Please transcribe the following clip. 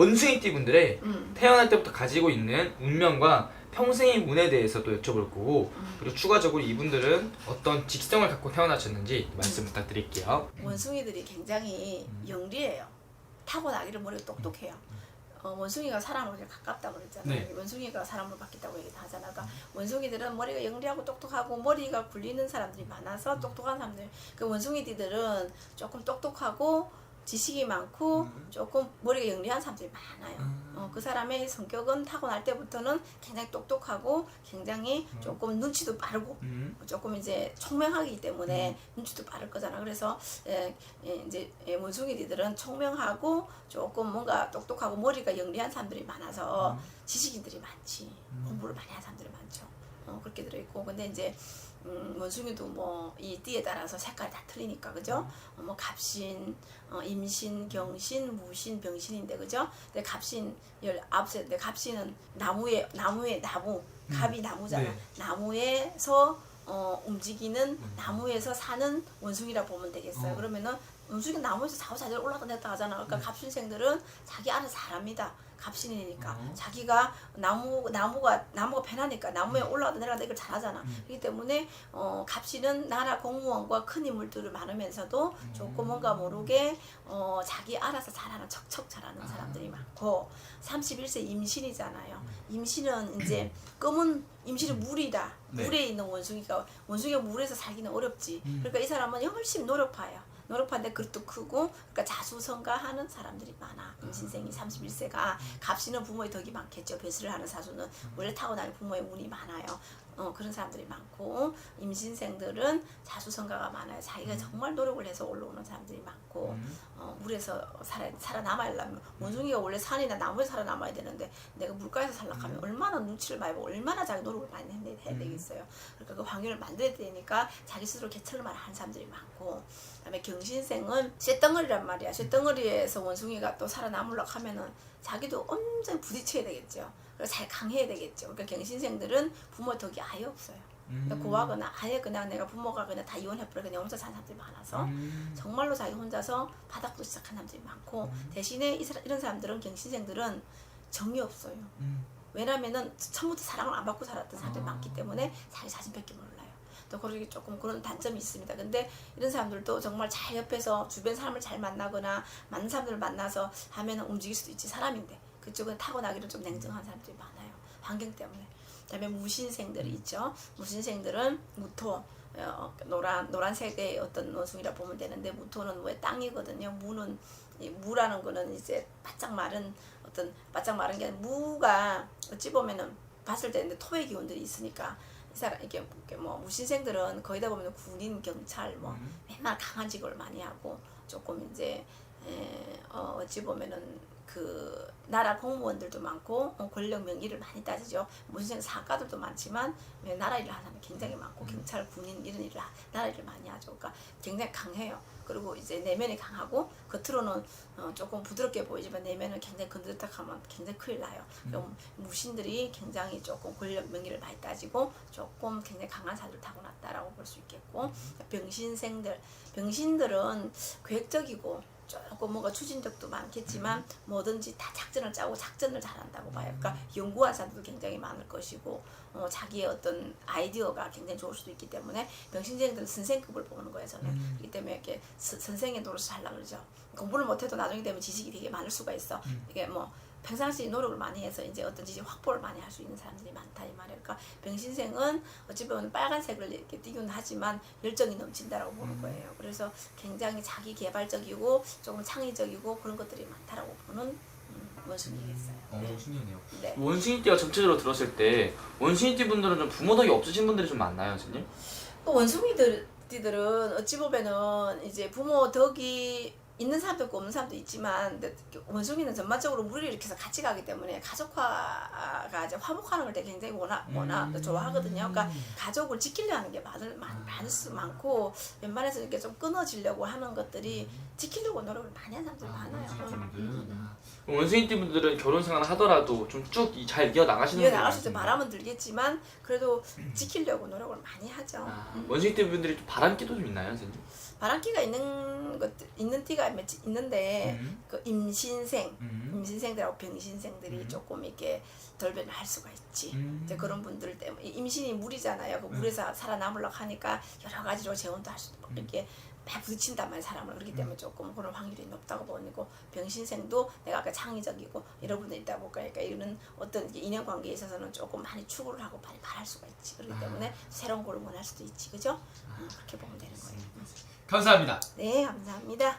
원숭이띠 분들의 음. 태어날 때부터 가지고 있는 운명과 평생의 운에 대해서도 여쭤볼 거고 음. 그리고 추가적으로 이분들은 어떤 직성을 갖고 태어나셨는지 말씀 부탁드릴게요. 원숭이들이 굉장히 영리해요. 타고나기를 머리가 똑똑해요. 어, 원숭이가 사람으로 가깝다고 그랬잖아요. 네. 원숭이가 사람으로 바뀌었다고 얘기 하잖아요. 그러니까 원숭이들은 머리가 영리하고 똑똑하고 머리가 굴리는 사람들이 많아서 똑똑한 사람들. 그 원숭이들은 조금 똑똑하고 지식이 많고 조금 머리가 영리한 사람들이 많아요. 어, 그 사람의 성격은 타고날 때부터는 굉장히 똑똑하고 굉장히 조금 눈치도 빠르고 음. 조금 이제 총명하기 때문에 눈치도 빠를 거잖아. 그래서 예, 예, 이제 예, 원숭이들은 총명하고 조금 뭔가 똑똑하고 머리가 영리한 사람들이 많아서 지식인들이 많지. 공부를 많이 한 사람들이 많죠. 어, 그렇게 들어있고 근데 이제 음, 원숭이도 뭐 이 띠에 따라서 색깔이 다 틀리니까 그죠? 어, 뭐 갑신, 어, 임신, 경신, 무신, 병신인데 그죠? 근데 갑신 열 아홉 데 갑신은 나무에 나무에 나무 갑이 나무잖아. 네. 나무에서 어, 움직이는 나무에서 사는 원숭이라 보면 되겠어요. 어. 그러면은 원숭이 나무에서 자고자기 올라가 내렸다 하잖아. 그러니까 갑신생들은 자기 알아서 잘합니다. 갑신이니까 어. 자기가 나무 나무가 나무가 편하니까 나무에 올라가다 내려가다 이걸 잘하잖아. 그렇기 때문에 어, 갑신은 나라 공무원과 큰 인물들을 많으면서도 조금 뭔가 모르게 어, 자기 알아서 잘하는 척척 잘하는 사람들이 많고 31세 임신이잖아요. 임신은 이제 검은 임신은 물이다. 네. 물에 있는 원숭이가 원숭이가 물에서 살기는 어렵지. 그러니까 이 사람은 열심히 노력파예요. 노력파인데 그릇도 크고 그러니까 자수성가하는 사람들이 많아. 임신생이 31세가 갑신은 부모의 덕이 많겠죠. 배수를 하는 사수는 원래 타고나는 부모의 운이 많아요. 어, 그런 사람들이 많고 임신생들은 자수성가가 많아요. 자기가 정말 노력을 해서 올라오는 사람들이 많고 어, 물에서 살아, 살아남아야려면 원숭이가 원래 산이나 나무에 살아남아야 되는데 내가 물가에서 살락하면 얼마나 눈치를 많이 보고 얼마나 자기 노력을 많이 해야, 해야 되겠어요. 그러니까 그 환경을 만들어야 되니까 자기 스스로 개척을 많이 하는 사람들이 많고 그다음에 경신생은 쇳덩어리란 말이야. 쇳덩어리에서 원숭이가 또 살아남으려고 하면은 자기도 엄청 부딪혀야 되겠죠. 잘 강해야 되겠죠. 그러니까 경신생들은 부모 덕이 아예 없어요. 그러니까 고하거나 아예 그냥 내가 부모가 그냥 다 이혼해버려 그냥 혼자 사는 사람들이 많아서 음. 정말로 자기 혼자서 바닥부터 시작한 사람들이 많고 대신에 이 사람- 이런 사람들은 경신생들은 정이 없어요. 음. 왜냐면은 처음부터 사랑을 안 받고 살았던 사람들이 아. 많기 때문에 자기 자신밖에 몰라요. 또 그렇게 조금 그런 단점이 있습니다. 근데 이런 사람들도 정말 잘 옆에서 주변 사람을 잘 만나거나 맞는 사람들을 만나서 하면은 움직일 수도 있지 사람인데 그쪽은 타고나기로 좀 냉정한 사람들이 많아요. 환경 때문에. 그다음에 무신생들이 있죠. 무신생들은 무토 어, 노란 노란색의 어떤 원숭이라 보면 되는데 무토는 왜 땅이거든요. 무는 이 무라는 거는 이제 바짝 마른 어떤 바짝 마른 게 아니라 무가 어찌 보면은 봤을 때 토의 기운들이 있으니까 이 사람 이게 뭐- 뭐 무신생들은 거의 다 보면 군인 경찰 뭐 맨날 강한 직업을 많이 하고 조금 이제 에, 어, 어찌 보면은 그 나라 공무원들도 많고 어, 권력 명의를 많이 따지죠. 무슨 사가들도 많지만 왜 나라 일을 하는 사람이 굉장히 많고 경찰, 군인 이런 일을 하- 나라 일을 많이 하죠. 그러니까 굉장히 강해요. 그리고 이제 내면이 강하고 겉으로는 어, 조금 부드럽게 보이지만 내면은 굉장히 건드렸다하면 굉장히 큰일 나요. 그럼 무신들이 굉장히 조금 권력 명의를 많이 따지고 조금 굉장히 강한 사주를 타고났다라고 볼 수 있겠고 병신생들 병신들은 계획적이고 조금 뭔가 추진력도 많겠지만 뭐든지 다 작전을 짜고 작전을 잘한다고 봐요. 그러니까 연구한 사람도 굉장히 많을 것이고 어, 자기의 어떤 아이디어가 굉장히 좋을 수도 있기 때문에 병신생들은 선생급을 보는 거예요. 저는 그렇기 때문에 이렇게 서- 선생의 노릇을 하려고 그러죠. 공부를 못해도 나중에 되면 지식이 되게 많을 수가 있어. 이게 뭐 평상시 노력을 많이 해서 이제 어떤 지식 확보를 많이 할 수 있는 사람들이 많다 이 말이에요. 그러니까 병신생은 어찌 보면 빨간색을 이렇게 띄기는 하지만 열정이 넘친다라고 보는 거예요. 그래서 굉장히 자기 개발적이고 조금 창의적이고 그런 것들이 많다라고 보는 음, 원숭이겠어요. 어, 네. 신기하네요. 네. 원숭이 띠가 전체적으로 들었을 때 원숭이 띠 분들은 좀 부모 덕이 없으신 분들이 좀 많나요, 선생님? 또 원숭이들 띠들은 어찌 보면은 이제 부모 덕이 있는 사람도 있고 없는 사람도 있지만 원숭이는 전반적으로 무리를 일으켜서 같이 가기 때문에 가족화가 이제 화목하는 걸 되게 굉장히 원하, 원하 음. 좋아하거든요. 그러니까 가족을 지키려 하는 게 많을 많, 많을 수 많고 웬만해서 이렇게 좀 끊어지려고 하는 것들이 지키려고 노력을 많이 하는 사람들 이 많아요. 음, 음, 음. 원숭이띠 분들은 결혼 생활 하더라도 좀 쭉 잘 이어 나가시는 이어 나갈 수 많습니다. 바람은 들겠지만 그래도 지키려고 노력을 많이 하죠. 아, 음. 원숭이띠 분들이 좀 바람기도 좀 있나요, 선생님? 바람기가 있는 것 있는 띠가 몇 있는데 음. 그 임신생 음. 임신생들하고 병신생들이 음. 조금 이렇게 돌변을 할 수가 있지. 음. 이제 그런 분들 때문에 임신이 물이잖아요. 그 음. 물에서 살아남으려고 하니까 여러 가지로 재혼도 할 수도 음. 이렇게 막 부딪힌단 말이야 사람을 그렇기 때문에 조금 그런 확률이 높다고 보니고 병신생도 내가 아까 창의적이고 여러분들 있다 보니까 그러니까 이런 어떤 이제 인연 관계에 있어서는 조금 많이 추구를 하고 많이 바랄 수가 있지 그렇기 아. 때문에 새로운 걸 원할 수도 있지 그죠? 음, 그렇게 보면 되는 거예요. 감사합니다. 네 감사합니다.